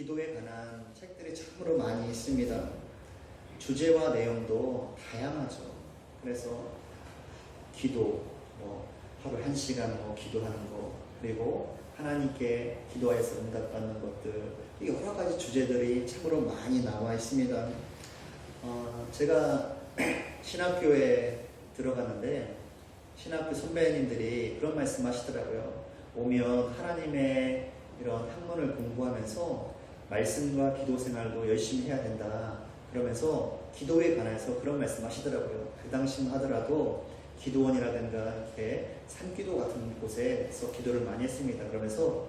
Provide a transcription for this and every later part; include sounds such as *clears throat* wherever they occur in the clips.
기도에 관한 책들이 참으로 많이 있습니다. 주제와 내용도 다양하죠. 그래서 기도, 뭐 하루 한 시간 뭐 기도하는 거, 그리고 하나님께 기도하여서 응답받는 것들, 이 여러 가지 주제들이 참으로 많이 나와 있습니다. 어, 제가 *clears throat* 신학교에 들어갔는데 신학교 선배님들이 그런 말씀 하시더라고요. 오면 하나님의 이런 학문을 공부하면서 말씀과 기도 생활도 열심히 해야 된다. 그러면서 기도에 관해서 그런 말씀 하시더라고요. 그 당시만 하더라도 기도원이라든가 이렇게 산기도 같은 곳에서 기도를 많이 했습니다. 그러면서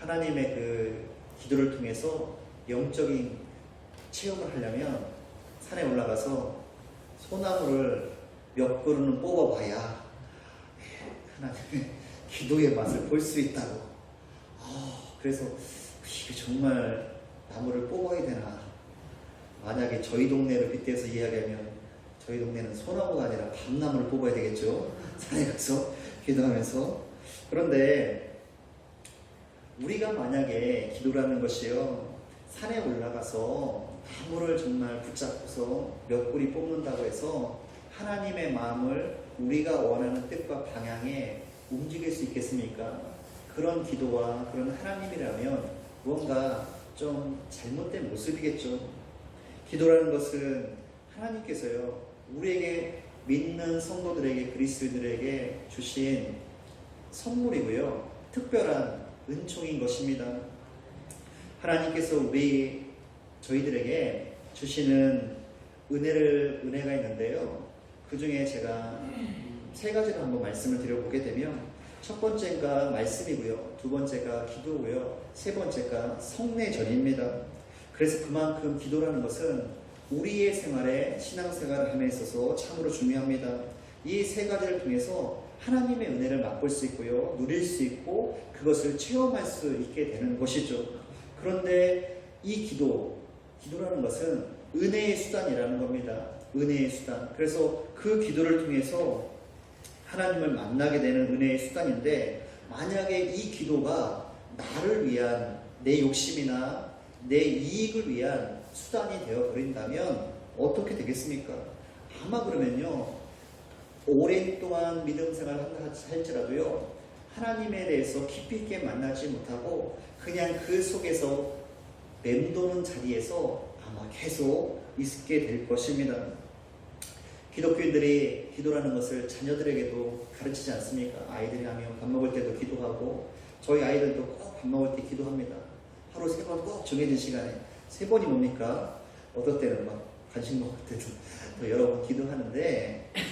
하나님의 그 기도를 통해서 영적인 체험을 하려면 산에 올라가서 소나무를 몇 그루는 뽑아봐야 하나님의 *laughs* 기도의 맛을 볼 수 있다고. 아, 그래서 이게 정말 나무를 뽑아야 되나. 만약에 저희 동네를 빗대서 이야기하면 저희 동네는 소나무가 아니라 밤나무를 뽑아야 되겠죠. *laughs* 산에 가서 기도하면서. 그런데 우리가 만약에 기도라는 것이요. 산에 올라가서 나무를 정말 붙잡고서 몇 뿌리 뽑는다고 해서 하나님의 마음을 우리가 원하는 뜻과 방향에 움직일 수 있겠습니까? 그런 기도와 그런 하나님이라면 무언가 좀 잘못된 모습이겠죠. 기도라는 것은 하나님께서요, 우리에게 믿는 성도들에게, 그리스도들에게 주신 선물이고요, 특별한 은총인 것입니다. 하나님께서 우리, 저희들에게 주시는 은혜를, 은혜가 있는데요. 그 중에 제가 세 가지를 한번 말씀을 드려보게 되면 첫 번째가 말씀이고요. 두 번째가 기도고요. 세 번째가 성례전입니다. 그래서 그만큼 기도라는 것은 우리의 생활에 신앙생활을 함에 있어서 참으로 중요합니다. 이 세 가지를 통해서 하나님의 은혜를 맛볼 수 있고요. 누릴 수 있고 그것을 체험할 수 있게 되는 것이죠. 그런데 이 기도, 기도라는 것은 은혜의 수단이라는 겁니다. 은혜의 수단. 그래서 그 기도를 통해서 하나님을 만나게 되는 은혜의 수단인데 만약에 이 기도가 나를 위한 내 욕심이나 내 이익을 위한 수단이 되어 버린다면 어떻게 되겠습니까? 아마 그러면요 오랜 동안 믿음 생활을 한다 할지라도요 하나님에 대해서 깊이 있게 만나지 못하고 그냥 그 속에서 맴도는 자리에서 아마 계속 있게 될 것입니다. 기독교인들이 기도라는 것을 자녀들에게도 가르치지 않습니까? 아이들이 하면 밥 먹을 때도 기도하고 저희 아이들도 꼭 밥 먹을 때 기도합니다. 하루 세 번 꼭 정해진 시간에 세 번이 뭡니까? 어떨 때는 막 간식 먹을 때도 또 여러 번 기도하는데 예.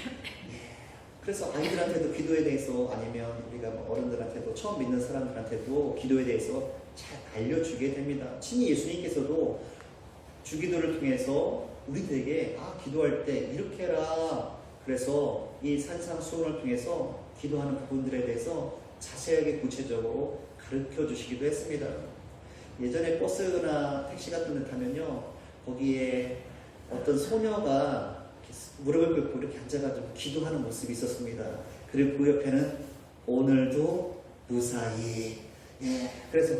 그래서 아이들한테도 기도에 대해서 아니면 우리가 뭐 어른들한테도 처음 믿는 사람들한테도 기도에 대해서 잘 알려주게 됩니다. 친히 예수님께서도 주기도를 통해서 우리들에게 아 기도할 때 이렇게 해라 그래서 이 산상 수훈을 통해서 기도하는 부분들에 대해서 자세하게 구체적으로 가르쳐 주시기도 했습니다. 예전에 버스나 택시 같은 데 타면요 거기에 어떤 소녀가 무릎을 꿇고 이렇게 앉아가지고 기도하는 모습이 있었습니다. 그리고 그 옆에는 오늘도 무사히 예 그래서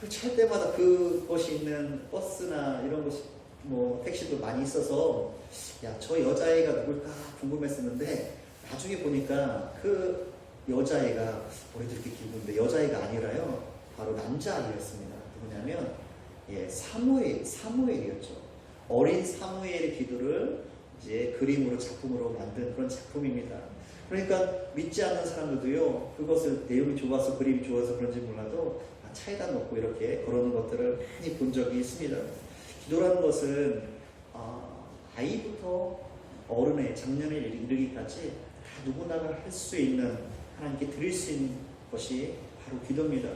그찰 때마다 그것이 있는 버스나 이런 곳이 뭐 택시도 많이 있어서 야 저 여자애가 누굴까 궁금했었는데 나중에 보니까 그 여자애가 우리도 이렇게 기분인데 여자애가 아니라요. 바로 남자아이였습니다. 누구냐면 예 사무엘 사무엘이었죠. 어린 사무엘의 기도를 이제 그림으로 작품으로 만든 그런 작품입니다. 그러니까 믿지 않는 사람들도요 그것을 내용이 좋아서 그림이 좋아서 그런지 몰라도 아, 차에다 놓고 이렇게 걸어놓은 것들을 많이 본 적이 있습니다 기도라는 것은 어, 아이부터 어른의 장년에 이르기까지 다 누구나가 할 수 있는 하나님께 드릴 수 있는 것이 바로 기도입니다.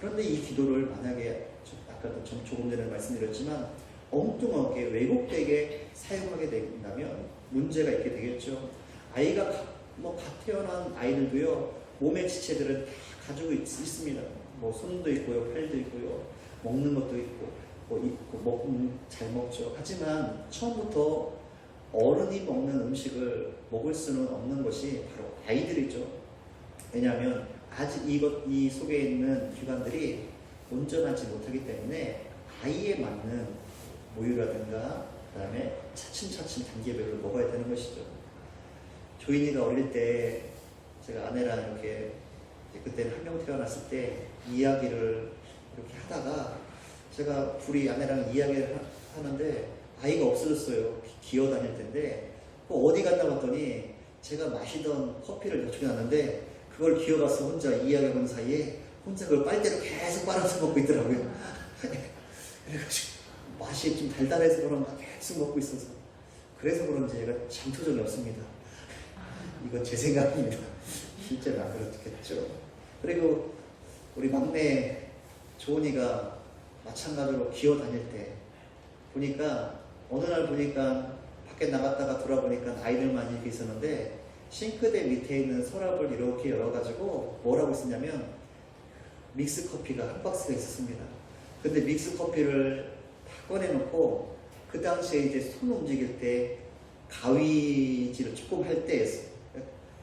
그런데 이 기도를 만약에 저- 아까도 좀 조금 전에 말씀드렸지만 엉뚱하게 왜곡되게 사용하게 된다면 문제가 있게 되겠죠. 아이가 가- 뭐갓 태어난 아이들도요 몸의 지체들은 다 가지고 있, 있습니다. 뭐 손도 있고요, 팔도 있고요, 먹는 것도 있고 뭐 있고 먹, 잘 먹죠. 하지만 처음부터 어른이 먹는 음식을 먹을 수는 없는 것이 바로 아이들이죠. 왜냐하면 아직 이것 이 속에 있는 기관들이 온전하지 못하기 때문에 나이에 맞는 모유라든가 그다음에 차츰차츰 단계별로 먹어야 되는 것이죠. 조인이가 어릴 때 제가 아내랑 이렇게 이제 그때는 한 명 태어났을 때 이야기를 이렇게 하다가 제가 둘이 아내랑 이야기를 하- 하는데 아이가 없어졌어요. 기- 기어 다닐 텐데 그 어디 갔나 봤더니 제가 마시던 커피를 저쪽에 놨는데 그걸 기어가서 혼자 이야기하는 사이에 혼자 그걸 빨대로 계속 빨아서 먹고 있더라고요. *laughs* 그래가지고 맛이 좀 달달해서 그런가 계속 먹고 있어서 그래서 그런지 얘가 잠투정이 없습니다. *laughs* 이건 제 생각입니다. *laughs* 실제로 안 그렇겠죠. 그리고 우리 막내 조은이가 마찬가지로 기어 다닐 때 보니까 어느 날 보니까 밖에 나갔다가 돌아보니까 아이들만 이렇게 있었는데 싱크대 밑에 있는 서랍을 이렇게 열어가지고 뭐라고 있었냐면 믹스 커피가 한 박스가 있었습니다. 근데 믹스 커피를 다 꺼내놓고 그 당시에 이제 손 움직일 때 가위질을 조금 할 때였어요.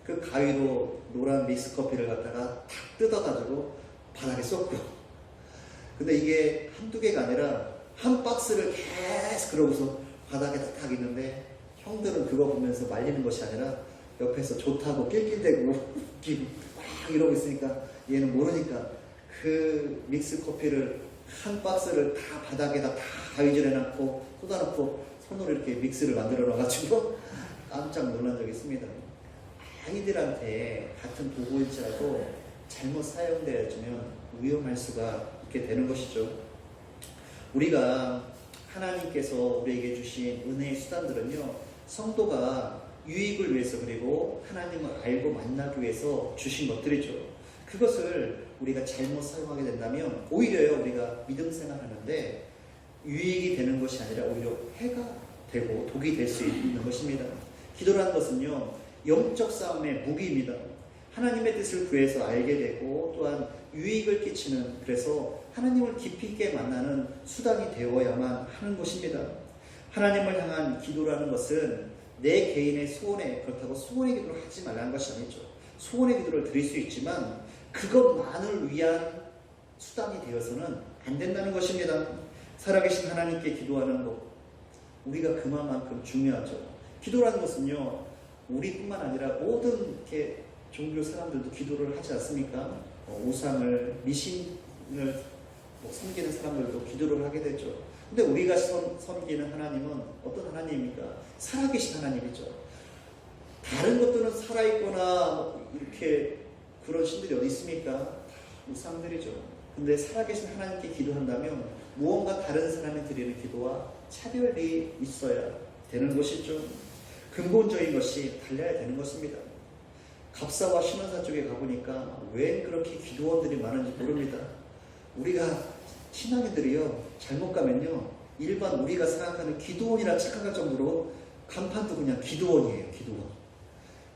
그 가위로 노란 믹스 커피를 갖다가 탁 뜯어가지고 바닥에 쏟고 근데 이게 한두 개가 아니라 한 박스를 계속 그러고서 바닥에 탁 있는데 형들은 그거 보면서 말리는 것이 아니라 옆에서 좋다고 낄낄대고 웃기고 막 이러고 있으니까 얘는 모르니까 그 믹스 커피를 한 박스를 다 바닥에다 다 가위질 해놨고 쏟아놓고 손으로 이렇게 믹스를 만들어 놔가지고 *laughs* 깜짝 놀란 적이 있습니다. 아이들한테 같은 도구일지라도 잘못 사용되어지면 위험할 수가 있게 되는 것이죠. 우리가 하나님께서 우리에게 주신 은혜의 수단들은요, 성도가 유익을 위해서 그리고 하나님을 알고 만나기 위해서 주신 것들이죠. 그것을 우리가 잘못 사용하게 된다면 오히려요 우리가 믿음 생활하는데 유익이 되는 것이 아니라 오히려 해가 되고 독이 될 수 있는 것입니다. 기도라는 것은요 영적 싸움의 무기입니다. 하나님의 뜻을 구해서 알게 되고 또한 유익을 끼치는 그래서 하나님을 깊이 있게 만나는 수단이 되어야만 하는 것입니다. 하나님을 향한 기도라는 것은 내 개인의 소원에 그렇다고 소원의 기도를 하지 말라는 것이 아니죠. 소원의 기도를 드릴 수 있지만 그것만을 위한 수단이 되어서는 안 된다는 것입니다. 살아계신 하나님께 기도하는 것 우리가 그만큼 중요하죠. 기도라는 것은요 우리뿐만 아니라 모든 이렇게 종교 사람들도 기도를 하지 않습니까? 어, 우상을 미신을 뭐 섬기는 사람들도 기도를 하게 되죠. 근데 우리가 섬, 섬기는 하나님은 어떤 하나님입니까? 살아계신 하나님이죠. 다른 것들은 살아있거나 이렇게 그런 신들이 어디 있습니까? 다 우상들이죠. 근데 살아계신 하나님께 기도한다면 무언가 다른 사람이 드리는 기도와 차별이 있어야 되는 것이죠. 근본적인 것이 달려야 되는 것입니다. 갑사와 신원사 쪽에 가보니까 왜 그렇게 기도원들이 많은지 모릅니다. 우리가 신앙인들이요 잘못 가면요 일반 우리가 생각하는 기도원이라 착각할 정도로 간판도 그냥 기도원이에요 기도원.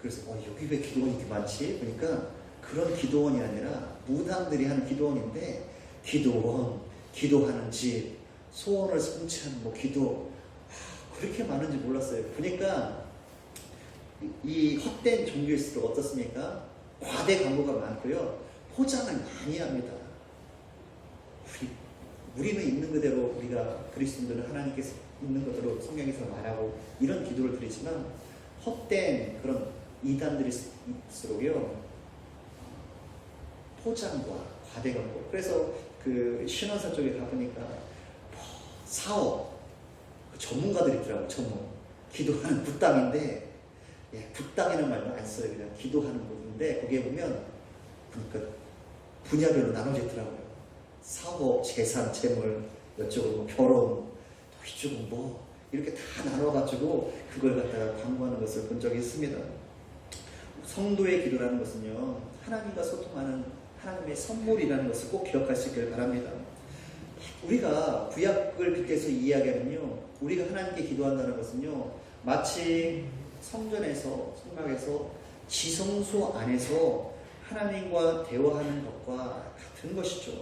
그래서 어, 여기 왜 기도원이 이렇게 많지? 보니까 그런 기도원이 아니라 무당들이 하는 기도원인데 기도원, 기도하는 집, 소원을 성취하는 뭐 기도 하, 그렇게 많은지 몰랐어요. 보니까 이- 이 헛된 종교일수록 어떻습니까? 과대 광고가 많고요. 포장을 많이 합니다. 우리, 우리는 있는 그대로 우리가 그리스도인들은 하나님께서 있는 그대로 성경에서 말하고 이런 기도를 드리지만 헛된 그런 이단들이 있을수록요 포장과 과대 광고. 그래서 그 신원사 쪽에 가보니까 뭐 사업 그 전문가들이 있더라고 전문 기도하는 굿당인데 예, 굿당이라는 말도 안 써요. 그냥 기도하는 곳인데 거기에 보면 그러니까 분야별로 나눠져 있더라고요. 사업, 재산, 재물 이쪽은 뭐 결혼 또 이쪽은 뭐 이렇게 다 나눠가지고 그걸 갖다가 광고하는 것을 본 적이 있습니다. 성도의 기도라는 것은요 하나님과 소통하는 하나님의 선물이라는 것을 꼭 있기를 바랍니다. 우리가 구약을 빗대서 이야기하면요 우리가 하나님께 기도한다는 것은요 마치 성전에서 성막에서 지성소 안에서 하나님과 대화하는 것과 같은 것이죠.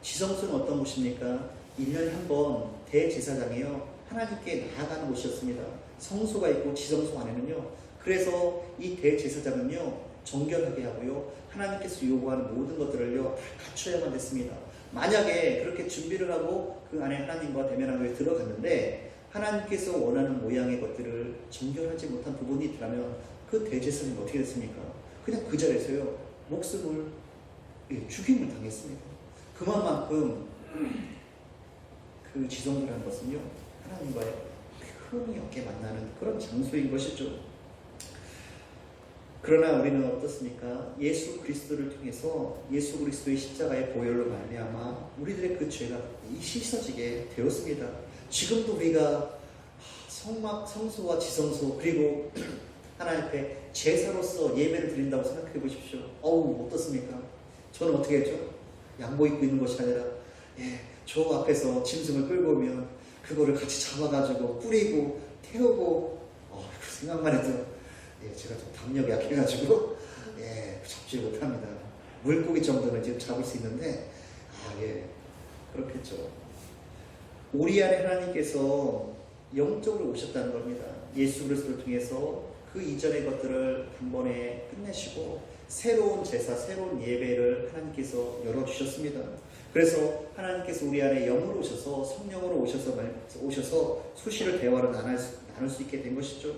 지성소는 어떤 곳입니까? 1년에 한 번 대제사장이요 하나님께 나아가는 곳이었습니다. 성소가 있고 지성소 안에는요. 그래서 이 대제사장은요 정결하게 하고요 하나님께서 요구하는 모든 것들을요 다 갖춰야만 됐습니다. 만약에 그렇게 준비를 하고 그 안에 하나님과 대면하고 들어갔는데 하나님께서 원하는 모양의 것들을 정결하지 못한 부분이 있다면 그 대제사장이 어떻게 됐습니까? 그냥 그 자리에서요 목숨을 예, 죽임을 당했습니다. 그만큼 그 지성들한 것은요 하나님과의 흠이 없게 만나는 그런 장소인 것이죠. 그러나 우리는 어떻습니까? 예수 그리스도를 통해서 예수 그리스도의 십자가의 보혈로 말미암아 우리들의 그 죄가 씻어지게 되었습니다. 지금도 우리가 성막 성소와 지성소 그리고 하나님 앞에 제사로서 예배를 드린다고 생각해 보십시오. 어우 어떻습니까? 저는 어떻게 했죠? 양복 입고 있는 것이 아니라 예, 저 앞에서 짐승을 끌고 오면 그거를 같이 잡아가지고 뿌리고 태우고 어, 그 생각만 해도 예, 제가 좀 담력이 약해가지고 예, 잡지 못합니다. 물고기 정도는 지금 잡을 수 있는데 아, 예, 그렇겠죠. 우리 안에 하나님께서 영적으로 오셨다는 겁니다. 예수 그리스도를 통해서 그 이전의 것들을 단번에 끝내시고 새로운 제사, 새로운 예배를 하나님께서 열어주셨습니다. 그래서 하나님께서 우리 안에 영으로 오셔서 성령으로 오셔서 말- 오셔서 수시를 대화를 나눌 수 있게 된 것이죠.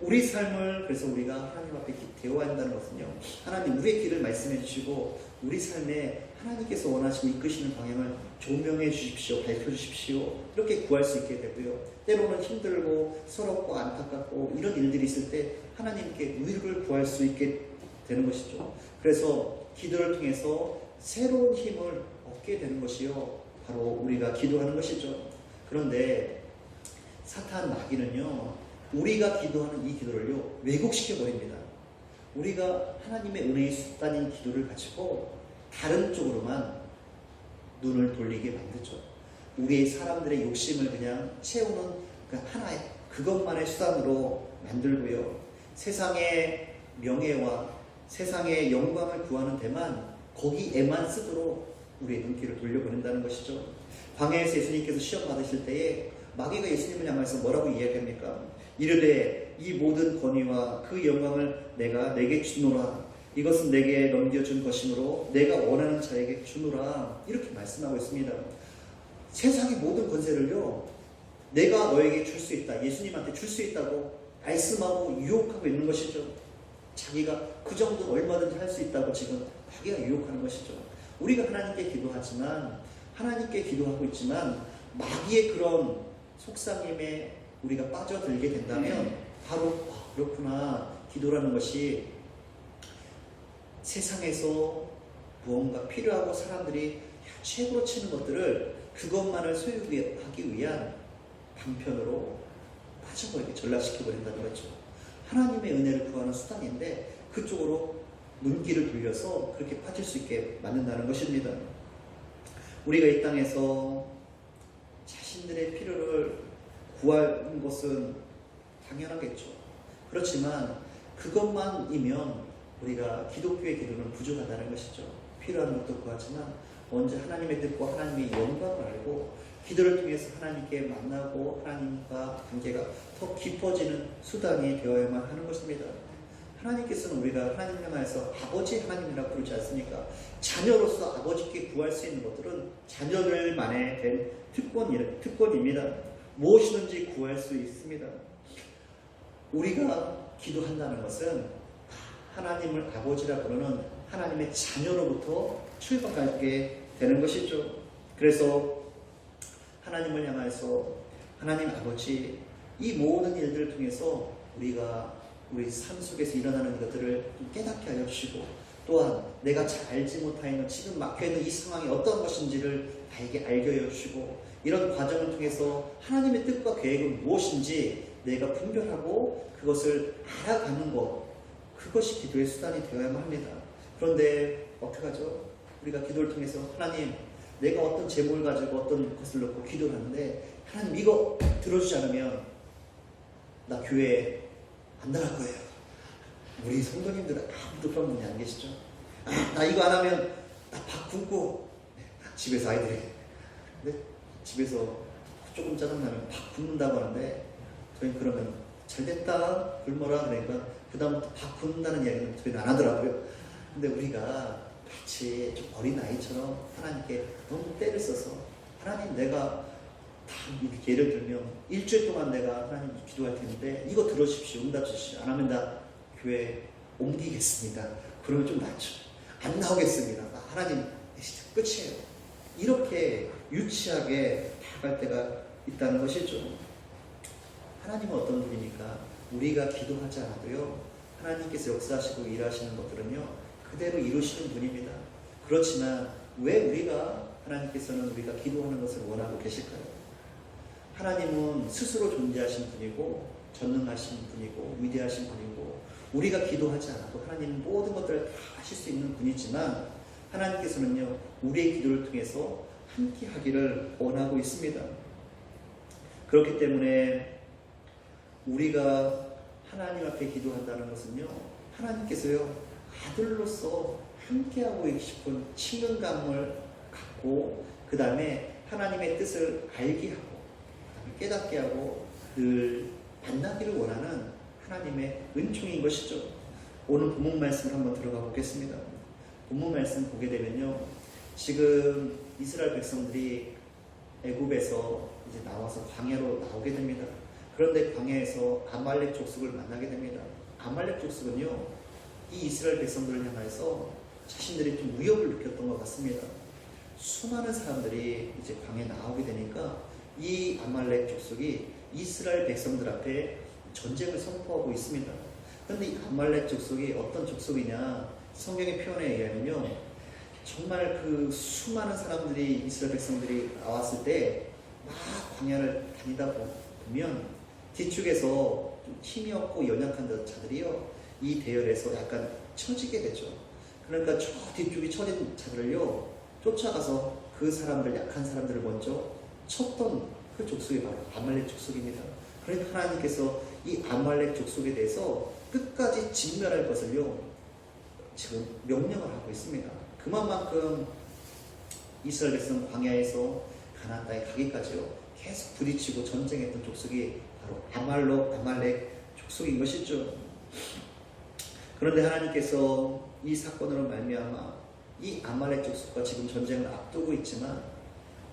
우리 삶을 그래서 우리가 하나님 앞에 기- 대화해야 한다는 것은요. 하나님 우리의 길을 말씀해 주시고 우리 삶에 하나님께서 원하시고 이끄시는 방향을 조명해 주십시오. 밝혀 주십시오. 이렇게 구할 수 있게 되고요. 때로는 힘들고 서럽고 안타깝고 이런 일들이 있을 때 하나님께 위로를 구할 수 있게 되는 것이죠. 그래서 기도를 통해서 새로운 힘을 얻게 되는 것이요. 바로 우리가 기도하는 것이죠. 그런데 사탄 마귀는요. 우리가 기도하는 이 기도를요. 왜곡시켜 버립니다. 우리가 하나님의 은혜의 수단인 기도를 가지고 다른 쪽으로만 눈을 돌리게 만들죠. 우리의 사람들의 욕심을 그냥 채우는 그 하나의 그것만의 수단으로 만들고요. 세상의 명예와 세상의 영광을 구하는 데만 거기에만 쓰도록 우리의 눈길을 돌려보낸다는 것이죠. 광야에서 예수님께서 시험 받으실 때에 마귀가 예수님을 향해서 뭐라고 이야기합니까? 이르되 이 모든 권위와 그 영광을 내가 내게 주노라. 이것은 내게 넘겨준 것이므로 내가 원하는 자에게 주노라. 이렇게 말씀하고 있습니다. 세상의 모든 권세를요, 내가 너에게 줄 수 있다. 예수님한테 줄 수 있다고 말씀하고 유혹하고 있는 것이죠. 자기가 그 정도 얼마든지 할 수 있다고 지금 자기가 유혹하는 것이죠. 우리가 하나님께 기도하지만, 하나님께 기도하고 있지만, 마귀의 그런 속삭임에 우리가 빠져들게 된다면, 바로, 아, 그렇구나. 기도라는 것이 세상에서 무언가 필요하고 사람들이 최고로 치는 것들을 그것만을 소유하기 위한 방편으로 빠져버리게 전락시켜버린다는 거죠. 하나님의 은혜를 구하는 수단인데 그쪽으로 눈길을 돌려서 그렇게 빠질 수 있게 만든다는 것입니다. 우리가 이 땅에서 자신들의 필요를 구하는 것은 당연하겠죠. 그렇지만 그것만이면 우리가 기독교의 기도는 부족하다는 것이죠. 필요한 것도 구하지만 먼저 하나님의 뜻과 하나님의 영광을 알고 기도를 통해서 하나님께 만나고 하나님과 관계가 더 깊어지는 수단이 되어야만 하는 것입니다. 하나님께서는 우리가 하나님 향하여서 아버지 하나님이라고 부르지 않습니까? 자녀로서 아버지께 구할 수 있는 것들은 자녀들만에 된 특권, 특권입니다. 무엇이든지 구할 수 있습니다. 우리가 기도한다는 것은 하나님을 아버지라 부르는 하나님의 자녀로부터 출발하게 되는 것이죠. 그래서 하나님을 향해서 하나님 아버지 이 모든 일들을 통해서 우리가 우리 삶 속에서 일어나는 것들을 깨닫게 하여 주시고 또한 내가 잘 알지 못하는 지금 막혀있는 이 상황이 어떤 것인지를 나에게 알게 하여 주시고 이런 과정을 통해서 하나님의 뜻과 계획은 무엇인지 내가 분별하고 그것을 알아가는 것 그것이 기도의 수단이 되어야만 합니다. 그런데 어떡하죠? 우리가 기도를 통해서 하나님 내가 어떤 제목을 가지고 어떤 것을 놓고 기도를 하는데 하나님 이거 들어주지 않으면 나 교회 안 나갈 거예요. 우리 성도님들 아무도 그런 분이 안 계시죠? 아, 나 이거 안 하면 나밥 굶고 집에서 아이들이 근데 집에서 조금 짜증나면 밥 굶는다고 하는데 저희 그러면 잘 됐다 굶어라 그러니까 그 다음부터 밥 굶는다는 이야기는 저희는 안 하더라고요. 근데 우리가 같이 좀 어린 아이처럼 하나님께 너무 때를 써서 하나님 내가 다 이렇게 예를 들면 일주일 동안 내가 하나님 기도할 텐데 이거 들어주십시오 응답 주십시오. 안 하면 나 교회 옮기겠습니다. 그러면 좀 낫죠 안 나오겠습니다. 아, 하나님 끝이에요. 이렇게 유치하게 나갈 때가 있다는 것이죠. 하나님은 어떤 분이니까 우리가 기도하지 않아도요 하나님께서 역사하시고 일하시는 것들은요 그대로 이루시는 분입니다. 그렇지만 왜 우리가 하나님께서는 우리가 기도하는 것을 원하고 계실까요? 하나님은 스스로 존재하신 분이고 전능하신 분이고 위대하신 분이고 우리가 기도하지 않아도 하나님은 모든 것들을 다 하실 수 있는 분이지만 하나님께서는요 우리의 기도를 통해서 함께 하기를 원하고 있습니다. 그렇기 때문에 우리가 하나님 앞에 기도한다는 것은요 하나님께서요 아들로서 함께하고 싶은 친근감을 갖고 그 다음에 하나님의 뜻을 알게 하고 깨닫게 하고 늘 만나기를 원하는 하나님의 은총인 것이죠. 오늘 본문 말씀을 한번 들어가 보겠습니다. 본문 말씀 보게 되면요. 지금 이스라엘 백성들이 애굽에서 이제 나와서 광야로 나오게 됩니다. 그런데 광야에서 아말렉 족속을 만나게 됩니다. 아말렉 족속은요. 이 이스라엘 백성들을 향해서 자신들이 좀 위협을 느꼈던 것 같습니다. 수많은 사람들이 이제 광야에 나오게 되니까 이 아말렉 족속이 이스라엘 백성들 앞에 전쟁을 선포하고 있습니다. 그런데 이 아말렉 족속이 어떤 족속이냐? 성경의 표현에 의하면요. 정말 그 수많은 사람들이 이스라엘 백성들이 나왔을 때 막 광야를 다니다 보면 뒤쪽에서 좀 힘이 없고 연약한 자들이요. 이 대열에서 약간 처지게 되죠. 그러니까 저 뒤쪽에 처진 자들을요. 쫓아가서 그 사람들, 약한 사람들을 먼저 쳤던 그 족속이 바로 아말렉 족속입니다. 그러니까 하나님께서 이 아말렉 족속에 대해서 끝까지 진멸할 것을요. 지금 명령을 하고 있습니다. 그만큼 이스라엘 백성 광야에서 가나안 땅에 가기까지요. 계속 부딪히고 전쟁했던 족속이 바로 아말로 아말렉 족속인 것이죠. 그런데 하나님께서 이 사건으로 말미암아 이 아말렉 족속과 지금 전쟁을 앞두고 있지만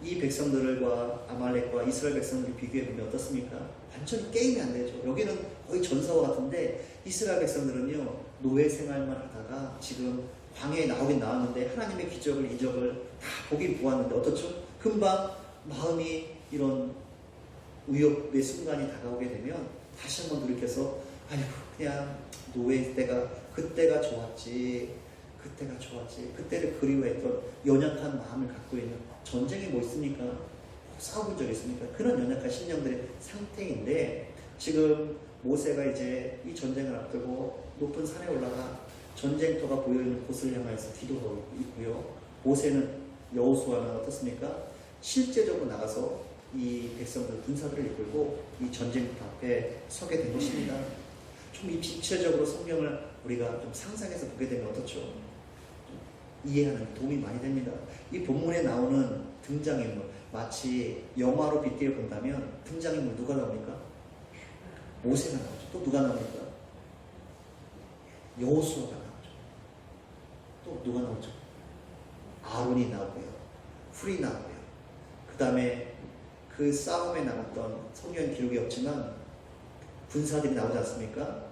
이 백성들과 아말렉과 이스라엘 백성들을 비교해 보면 어떻습니까? 완전히 게임이 안 되죠. 여기는 거의 전사와 같은데 이스라엘 백성들은요 노예 생활만 하다가 지금 광야에 나오긴 나왔는데 하나님의 기적을 이적을 다 보긴 보았는데 어떻죠? 금방 마음이 이런 위협의 순간이 다가오게 되면 다시 한번 돌이켜서 아이고 그냥 노예 때가 그때가 좋았지 그때가 좋았지 그때를 그리워했던 연약한 마음을 갖고 있는 전쟁이 뭐 있습니까? 싸워본 적 있습니까? 그런 연약한 심령들의 상태인데 지금 모세가 이제 이 전쟁을 앞두고 높은 산에 올라가 전쟁터가 보여있는 곳을 향해서 기도하고 있고요. 모세는 여호수아는 어떻습니까? 실제적으로 나가서 이 백성들 군사들을 이끌고 이 전쟁터 앞에 서게 된 것입니다. 좀이 입체적으로 성경을 우리가 좀 상상해서 보게 되면 어떻죠? 이해하는 도움이 많이 됩니다. 이 본문에 나오는 등장인물 마치 영화로 빗대어 본다면 등장인물 누가 나옵니까? 모세가 나오죠. 또 누가 나옵니까? 여호수아가 나오죠. 또 누가 나오죠? 아론이 나오고요. 훌이 나오고요. 그 다음에 그 싸움에 나갔던 성경 기록이 없지만 군사들이 나오지 않습니까?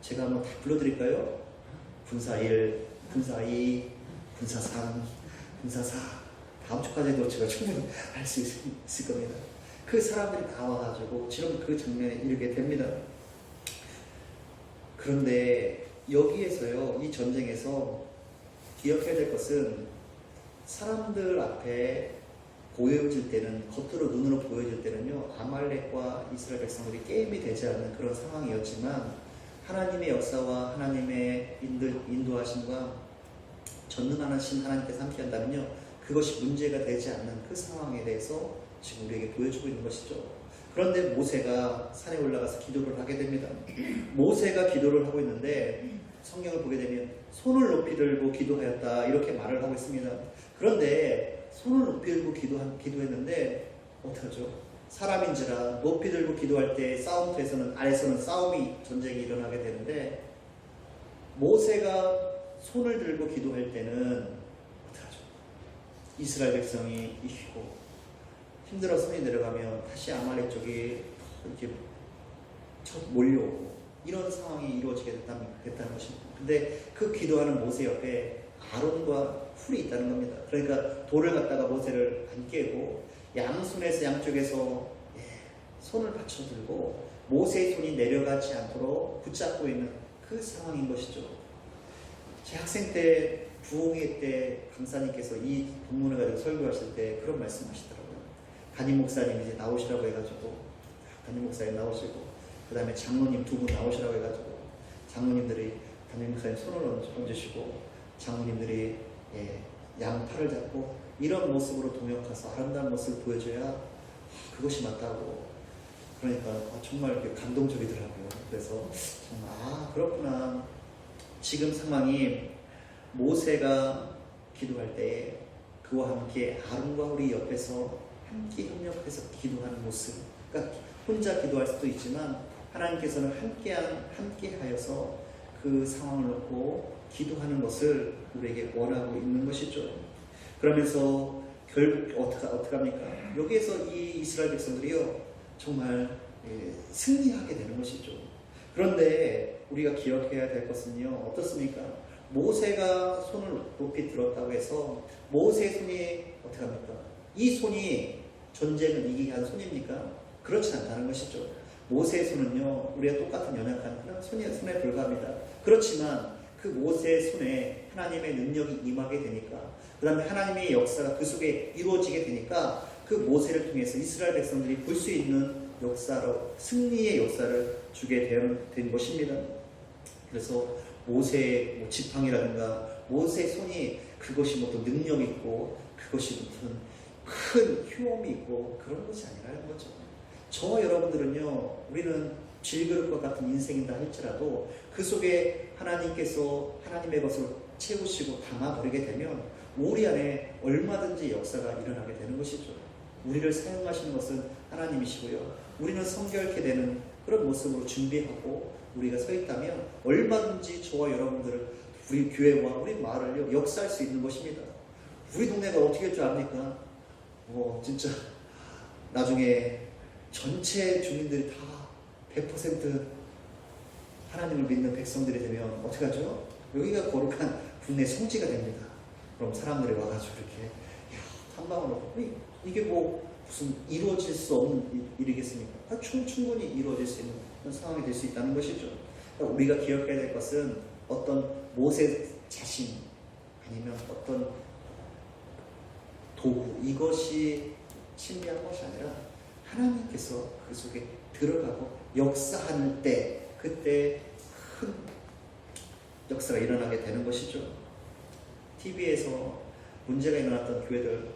제가 한번 다 불러드릴까요? 군사 1, 군사 2, 군사 3, 군사 4 다음 주까지도 제가 충분히 할 수 있을 겁니다. 그 사람들이 나와가지고 지금 그 장면에 이르게 됩니다. 그런데 여기에서요, 이 전쟁에서 기억해야 될 것은 사람들 앞에 보여질 때는 겉으로 눈으로 보여질 때는요 아말렉과 이스라엘 백성들이 게임이 되지 않는 그런 상황이었지만 하나님의 역사와 하나님의 인도, 인도하심과 전능하신 하나님께서 함께한다면요 그것이 문제가 되지 않는 그 상황에 대해서 지금 우리에게 보여주고 있는 것이죠. 그런데 모세가 산에 올라가서 기도를 하게 됩니다. *clears throat* 모세가 기도를 하고 있는데 성경을 보게 되면 손을 높이 들고 기도하였다 이렇게 말을 하고 있습니다. 그런데 손을 높이 들고 기도한, 기도했는데 어떡하죠? 사람인지라 높이 들고 기도할 때 싸움터에서는 아래서는 싸움이 전쟁이 일어나게 되는데 모세가 손을 들고 기도할 때는 이스라엘 백성이 이기고 힘들어 손이 내려가면 다시 아말렉 쪽이 이렇게 쳐 몰려오고 이런 상황이 이루어지게 됐다는, 됐다는 것입니다. 근데 그 기도하는 모세 옆에 아론과 훌이 있다는 겁니다. 그러니까 돌을 갖다가 모세를 안 깨고 양손에서 양쪽에서 예, 손을 받쳐들고 모세의 손이 내려가지 않도록 붙잡고 있는 그 상황인 것이죠. 제 학생 때 부흥회 때 강사님께서 이 본문을 가지고 설교하실 때 그런 말씀하시더라고요. 담임 목사님 이제 나오시라고 해가지고 담임 목사님 나오시고 그 다음에 장로님 두 분 나오시라고 해가지고 장로님들이 담임 목사님 손을 얹- 얹으시고 장로님들이 예, 양 팔을 잡고 이런 모습으로 동역해서 아름다운 모습을 보여줘야 그것이 맞다고 그러니까 아, 정말 감동적이더라고요. 그래서 정말 아 그렇구나 지금 상황이 모세가 기도할 때 그와 함께 아론과 우리 옆에서 함께 협력해서 기도하는 모습. 그러니까 혼자 기도할 수도 있지만 하나님께서는 함께한 함께하여서 그 상황을 놓고 기도하는 것을 우리에게 원하고 있는 것이죠. 그러면서 결국 어떻게 어떻게 합니까? 여기에서 이 이스라엘 백성들이요 정말 예, 승리하게 되는 것이죠. 그런데 우리가 기억해야 될 것은요 어떻습니까? 모세가 손을 높이 들었다고 해서 모세의 손이 어떻게 합니까? 이 손이 전쟁을 이기게 한 손입니까? 그렇지 않다는 것이죠. 모세의 손은요, 우리가 똑같은 연약한 그런 손에, 손에 불과합니다. 그렇지만 그 모세의 손에 하나님의 능력이 임하게 되니까, 그 다음에 하나님의 역사가 그 속에 이루어지게 되니까, 그 모세를 통해서 이스라엘 백성들이 볼 수 있는 역사로, 승리의 역사를 주게 된, 된 것입니다. 그래서 모세의 뭐 지팡이라든가 모세의 손이 그것이 뭐 또 능력 있고 그것이 무슨 큰 효험이 있고 그런 것이 아니라는 거죠. 저와 여러분들은요, 우리는 질그릇과 같은 인생이다 할지라도 그 속에 하나님께서 하나님의 것을 채우시고 담아버리게 되면 우리 안에 얼마든지 역사가 일어나게 되는 것이죠. 우리를 사용하시는 것은 하나님이시고요. 우리는 성결케 되는 그런 모습으로 준비하고 우리가 서 있다면 얼마든지 저와 여러분들을 우리 교회와 우리 마을을 역사할 수 있는 것입니다. 우리 동네가 어떻게 할 줄 압니까? 뭐 진짜 나중에 전체 주민들이 다 100% 하나님을 믿는 백성들이 되면 어떻게 하죠? 여기가 거룩한 국내 성지가 됩니다. 그럼 사람들이 와가지고 이렇게 야, 탐방을 하고 이- 이게 뭐 무슨 이루어질 수 없는 일- 일이겠습니까? 아, 충, 충분히 이루어질 수 있는 상황이 될 수 있다는 것이죠. 그러니까 우리가 기억해야 될 것은 어떤 모세 자신 아니면 어떤 도구 이것이 신비한 것이 아니라 하나님께서 그 속에 들어가고 역사할 때 그때 큰 역사가 일어나게 되는 것이죠. TV에서 문제가 일어났던 교회들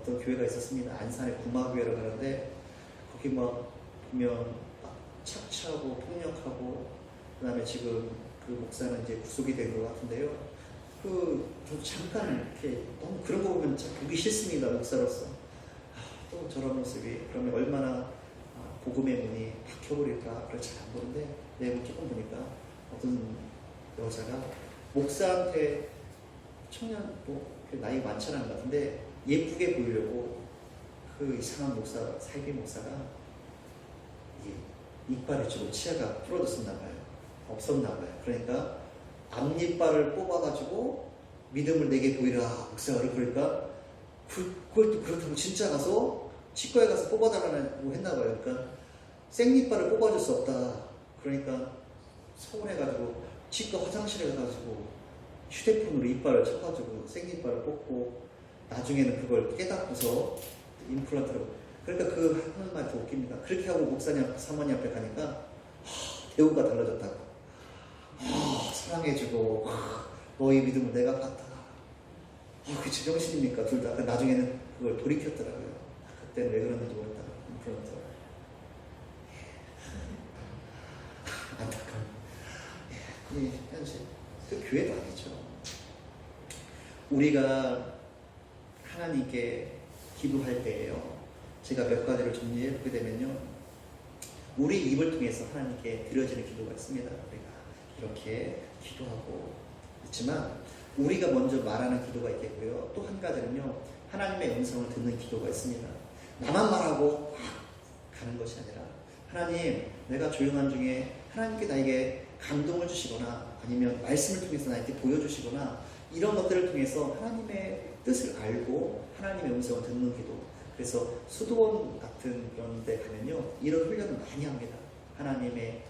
어떤 교회가 있었습니다. 안산의 구마교회라고 하는데 거기 막 보면 막 착취하고 폭력하고 그다음에 지금 그 목사는 이제 구속이 된 것 같은데요. 그, 저 잠깐 이렇게 너무 그런 거 보면 참 보기 싫습니다, 목사로서. 아, 또 저런 모습이, 그러면 얼마나 아, 복음의 문이 박혀버릴까, 그걸 잘 안 보는데, 내용 조금 보니까 어떤 여자가 목사한테 청년, 뭐, 나이 것 같은데, 예쁘게 보이려고 그 이상한 목사, 살기 목사가 이 이빨에 주로 치아가 부러졌었나 봐요. 없었나 봐요. 그러니까 앞니빨을 뽑아가지고 믿음을 내게 보이라 목사가 그러니까 그, 그걸 또 그렇다고 진짜 가서 치과에 가서 뽑아달라고 했나 봐요. 그러니까 생니빨을 뽑아줄 수 없다. 그러니까 서운해가지고 치과 화장실에 가가지고 휴대폰으로 이빨을 쳐가지고 생니빨을 뽑고 나중에는 그걸 깨닫고서 임플란트로 그러니까 그 하는 말이 더 웃깁니다. 그렇게 하고 목사님 사모님 앞에 가니까 하, 대우가 달라졌다고. 아, 사랑해주고 하, 너의 믿음을 내가 봤다. 아, 그 제정신입니까 둘 다. 그 나중에는 그걸 돌이켰더라고요. 그때는 왜 그러는지 모르겠다. 임플란트. 안타까운. 예, 이 현실. 그 교회도 아니죠. 우리가 하나님께 기도할 때에요. 제가 몇 가지를 정리해 보게 되면요. 우리 입을 통해서 하나님께 드려지는 기도가 있습니다. 우리가 이렇게 기도하고 있지만 우리가 먼저 말하는 기도가 있겠고요. 또 한 가지는요. 하나님의 음성을 듣는 기도가 있습니다. 나만 말하고 막 가는 것이 아니라 하나님 내가 조용한 중에 하나님께 나에게 감동을 주시거나 아니면 말씀을 통해서 나에게 보여주시거나 이런 것들을 통해서 하나님의 뜻을 알고 하나님의 음성을 듣는 기도. 그래서 수도원 같은 그런 데 가면요 이런 훈련을 많이 합니다. 하나님의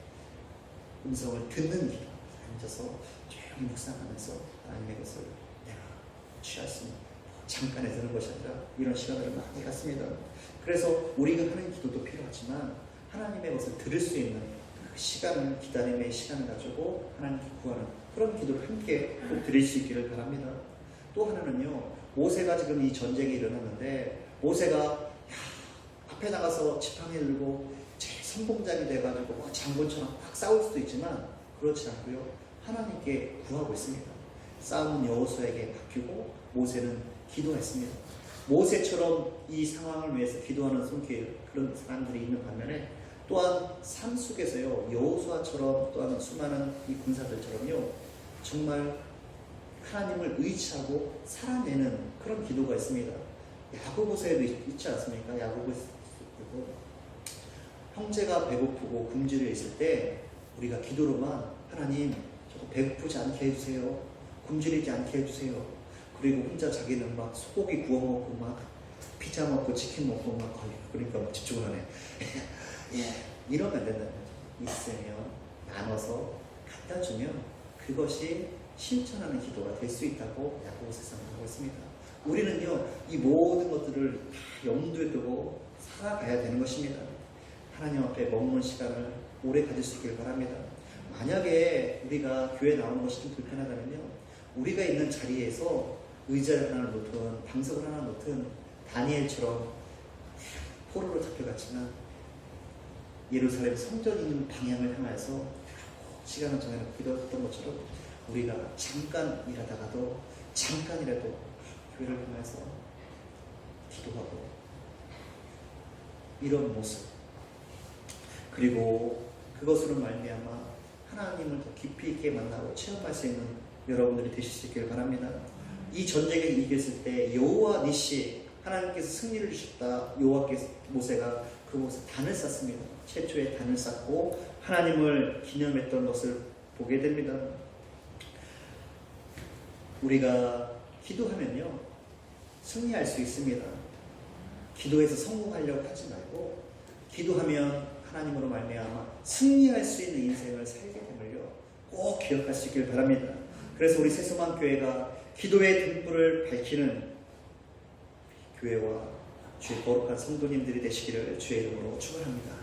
음성을 듣는 기도 앉아서 조용히 묵상하면서 하나님의 것을 내가 취했으니 잠깐에 드는 것이 아니라 이런 시간을 많이 갖습니다. 그래서 우리가 하는 기도도 필요하지만 하나님의 것을 들을 수 있는 그 시간을 기다림의 시간을 가지고 하나님께 구하는 그런 기도를 함께 꼭 드릴 수 있기를 바랍니다. 또 하나는요 모세가 지금 이 전쟁이 일어났는데 모세가 야, 앞에 나가서 지팡이 들고 제일 선봉장이 돼가지고 막 장군처럼 막 싸울 수도 있지만 그렇지 않고요 하나님께 구하고 있습니다. 싸움은 여호수에게 맡기고 모세는 기도했습니다. 모세처럼 이 상황을 위해서 기도하는 손길 그런 사람들이 있는 반면에 또한 삶 속에서요 여호수아처럼 또한 수많은 이 군사들처럼요 정말 하나님을 의지하고 살아내는 그런 기도가 있습니다. 야고보서에도 있- 있지 않습니까? 야고보서 형제가 배고프고 굶주려 있을 때 우리가 기도로만 하나님 저거 배고프지 않게 해주세요. 굶주리지 않게 해주세요. 그리고 혼자 자기는 막 소고기 구워 먹고 막 피자 먹고 치킨 먹고 막 거기 그러니까 막 집중을 하네. *laughs* 예, 이러면 안 된다는 거죠. 있으면 나눠서 갖다 주면 그것이 실천하는 기도가 될 수 있다고 야고보서 하고 있습니다. 우리는요 이 모든 것들을 다 염두에 두고 살아가야 되는 것입니다. 하나님 앞에 머무는 시간을 오래 가질 수 있기를 바랍니다. 만약에 우리가 교회 나오는 것이 좀 불편하다면요 우리가 있는 자리에서 의자를 하나 놓든 방석을 하나 놓든 다니엘처럼 포로로 잡혀갔지만 예루살렘 성전이 있는 방향을 향해서 시간을 정해놓고 기도했던 것처럼 우리가 잠깐 일하다가도 잠깐이라도 교회를 향해서 기도하고 이런 모습 그리고 그것으로 말미암아 하나님을 더 깊이 있게 만나고 체험할 수 있는 여러분들이 되실 수 있기를 바랍니다. 이 전쟁에 이겼을 때 여호와 니시 하나님께서 승리를 주셨다. 여호와께서 모세가 그곳에 단을 쌓습니다. 최초의 단을 쌓고 하나님을 기념했던 것을 보게 됩니다. 우리가 기도하면요 승리할 수 있습니다. 기도해서 성공하려고 하지 말고 기도하면 하나님으로 말미암아 승리할 수 있는 인생을 살게 됨을요 꼭 기억할 수 있기를 바랍니다. 그래서 우리 세수만 교회가 기도의 등불을 밝히는 교회와 주의 거룩한 성도님들이 되시기를 주의 이름으로 축원합니다.